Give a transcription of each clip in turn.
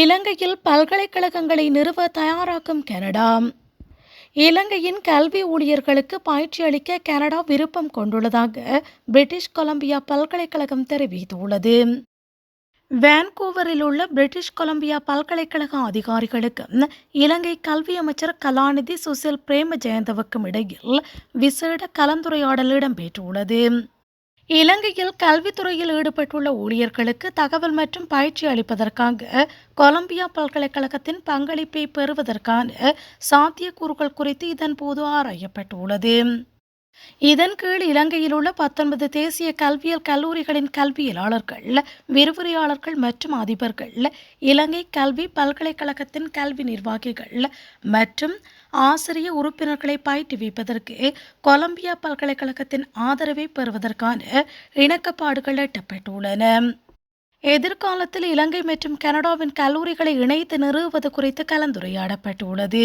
இலங்கையில் பல்கலைக்கழகங்களை நிறுவ தயாராக்கும் கனடா. இலங்கையின் கல்வி ஊழியர்களுக்கு பயிற்சி அளிக்க கனடா விருப்பம் கொண்டுள்ளதாக பிரிட்டிஷ் கொலம்பியா பல்கலைக்கழகம் தெரிவித்துள்ளது. வேன்கூவரில் உள்ள பிரிட்டிஷ் கொலம்பியா பல்கலைக்கழக அதிகாரிகளுக்கும் இலங்கை கல்வி அமைச்சர் கலாநிதி சுசில் பிரேம ஜெயந்தவுக்கும் இடையில் விசேட கலந்துரையாடல் இடம்பெற்றுள்ளது. இலங்கையில் கல்வித்துறையில் ஈடுபட்டுள்ள ஊழியர்களுக்கு தகவல் மற்றும் பயிற்சி அளிப்பதற்காக கொலம்பியா பல்கலைக்கழகத்தின் பங்களிப்பை பெறுவதற்கான சாத்தியக்கூறுகள் குறித்து இதன்போது ஆராயப்பட்டுள்ளது. இதன் கீழ் இலங்கையில் உள்ள பத்தொன்பது தேசிய கல்வியல் கல்லூரிகளின் கல்வியலாளர்கள் விரிவுரையாளர்கள் மற்றும் அதிபர்கள் இலங்கை கல்வி பல்கலைக்கழகத்தின் கல்வி நிர்வாகிகள் மற்றும் ஆசிரிய உறுப்பினர்களை பயிற்றுவிப்பதற்கு கொலம்பியா பல்கலைக்கழகத்தின் ஆதரவை பெறுவதற்கான இணக்கப்பாடுகள் எட்டப்பட்டுள்ளன. எதிர்காலத்தில் இலங்கை மற்றும் கனடாவின் கல்லூரிகளை இணைத்து நிறுவுவது குறித்து கலந்துரையாடப்பட்டுள்ளது.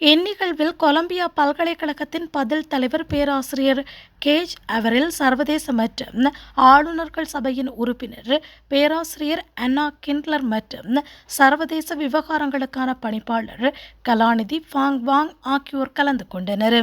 இந்நிகழ்வில் கொலம்பியா பல்கலைக்கழகத்தின் பதில் தலைவர் பேராசிரியர் கேஜ் அவரில் சர்வதேச மற்றும் ஆளுநர்கள் சபையின் உறுப்பினர் பேராசிரியர் அன்னா கிண்ட்லர் மற்றும் சர்வதேச விவகாரங்களுக்கான பணிப்பாளர் கலாநிதி ஃபாங் வாங் ஆகியோர் கலந்து கொண்டனர்.